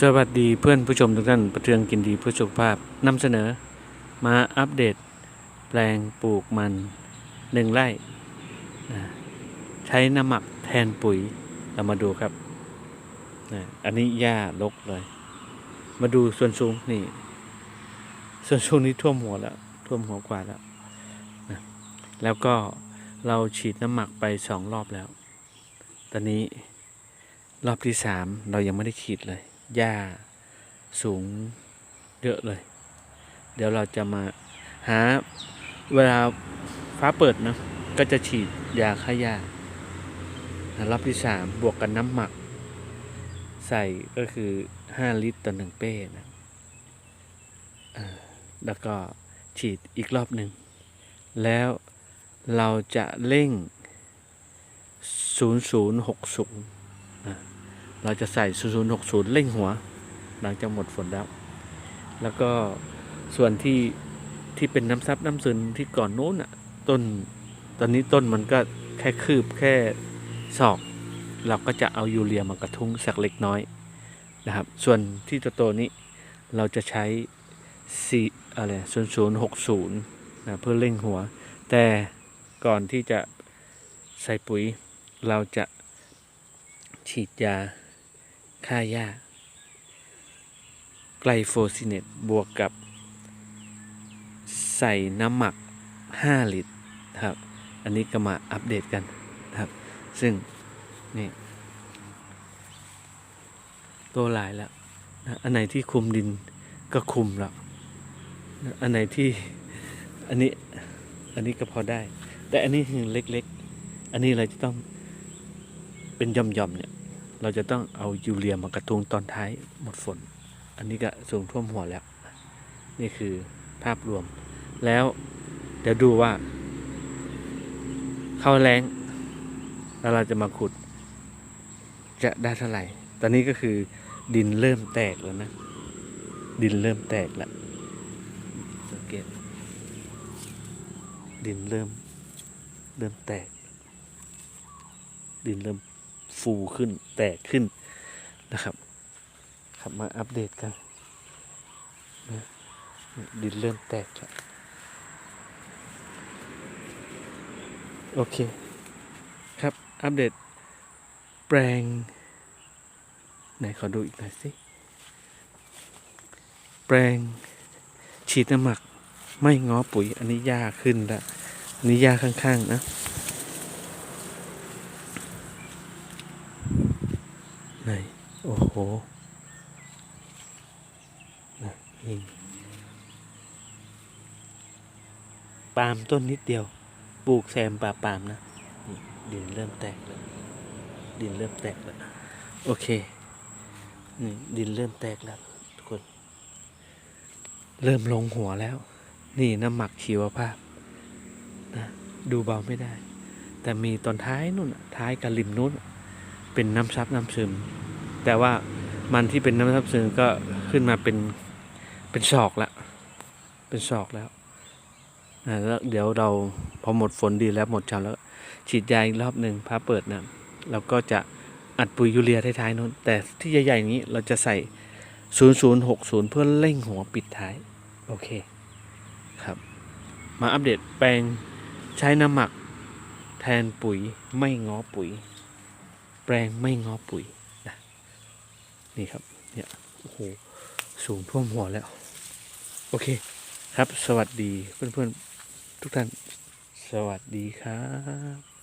สวัสดีเพื่อนผู้ชมทุกท่านประเทืองกินดีเพื่อสุขภาพนำเสนอ มาอัปเดต แปลงปลูกมันหนึ่งไร่ใช้น้ำหมักแทนปุ๋ยเรามาดูครับอันนี้หญ้าลกเลย มาดูส่วนสูงนี่ ส่วนสูงนี้ท่วมหัวแล้วท่วมหัวกว่าแล้วนะแล้วก็เราฉีดน้ำหมักไปสองรอบแล้ว ตอนนี้รอบที่สามเรายังไม่ได้ฉีดเลย หญ้าสูงเยอะเลย เดี๋ยวเราจะมาหาเวลาฟ้าเปิดนะก็จะฉีดยาฆ่าหญ้ารอบที่สามบวกกับน้ำหมัก ใส่ก็คือห้าลิตรต่อหนึ่งเป้นะแล้วก็ฉีดอีกรอบหนึ่ง แล้วเราจะเร่ง 0060 เราจะใส่ 0060เร่งหัว หลังจากหมดฝนแล้ว แล้วก็ส่วนที่ที่เป็นน้ำซับน้ำซึนที่ก่อนโน้นอะต้นตอนนี้ต้นมันก็แค่คืบแค่ศอก เราก็จะเอายูเรียมากระทุ้งสักเล็กน้อยนะครับ ส่วนที่ตัวโตนี้เราจะใช้สีอะไรศูนย์ศูนย์หกศูนย์นะเพื่อเร่งหัว แต่ก่อนที่จะใส่ปุ๋ย เราจะฉีดยา ฆ่าหญ้า ไกลโฟซิเนตบวกกับ ใส่น้ำหมัก 5 ลิตรครับ อันนี้ก็มาอัปเดตกันครับ ซึ่ง นี่ ตัวลายแล้วนะอันไหนที่คุมดินก็คุมแล้วนะอันไหนที่ อันนี้ อันนี้ก็พอได้ แต่อันนี้เล็กๆ อันนี้เราจะต้องเป็นย่อมๆเนี่ย เราจะต้องเอายูเรียมากระทุงตอนท้ายหมดฝน อันนี้ก็สูงท่วมหัวแล้ว นี่คือภาพรวม แล้วเดี๋ยวดูว่า เข้าแรงแล้วเราจะมาขุด จะได้เท่าไหร่ ตอนนี้ก็คือดินเริ่มแตกแล้วนะ ดินเริ่มแตกแล้วสังเกต ดินเริ่ม เริ่มแตก ดินเริ่ม ฟูขึ้นแตกขึ้นนะครับครับมาอัปเดตกันนะดินเริ่มแตกแล้วโอเค ครับ อัปเดต แปลง ไหน ขอดูอีกหน่อยสิ แปลง ฉีดน้ำหมัก ไม่ง้อปุ๋ย อันนี้ยากขึ้นละอันนี้ยากข้าง ๆ นะ ไหน โอ้โหนี่ปาล์มต้นนิดเดียว ปลูกแซมป่าปาล์มนะดินเริ่มแตกแล้ว ดินเริ่มแตกแล้ว โอเค นี่ดินเริ่มแตกแล้วทุกคน เริ่มลงหัวแล้ว นี่น้ำหมักชีวภาพนะดูเบาไม่ได้ แต่มีตอนท้ายนู่นท้ายกับริมนู้น เป็นน้ำซับน้ำซึม แต่ว่ามันที่เป็นน้ำซับซึมก็ขึ้นมาเป็นเป็นศอกละ เป็นศอกแล้วอ่าแล้วเดี๋ยวเราพอหมดฝนดีแล้วหมดเช้าแล้วฉีดยาอีกรอบหนึ่งพาเปิดนะเราก็จะอัดปุ๋ยยูเรียท้ายๆนู้นแต่ที่ใหญ่ๆอย่างนี้เราจะใส่ 0060 เพื่อเร่งหัวปิดท้าย โอเคครับ มาอัปเดตแปลงใช้น้ำหมัก แทนปุ๋ยไม่ง้อปุ๋ย แปลงไม่ง้อปุ๋ย นี่ครับเนี่ยโอ้โหสูงท่วมหัวแล้ว โอเคครับ สวัสดีเพื่อนๆทุกท่าน สวัสดีครับ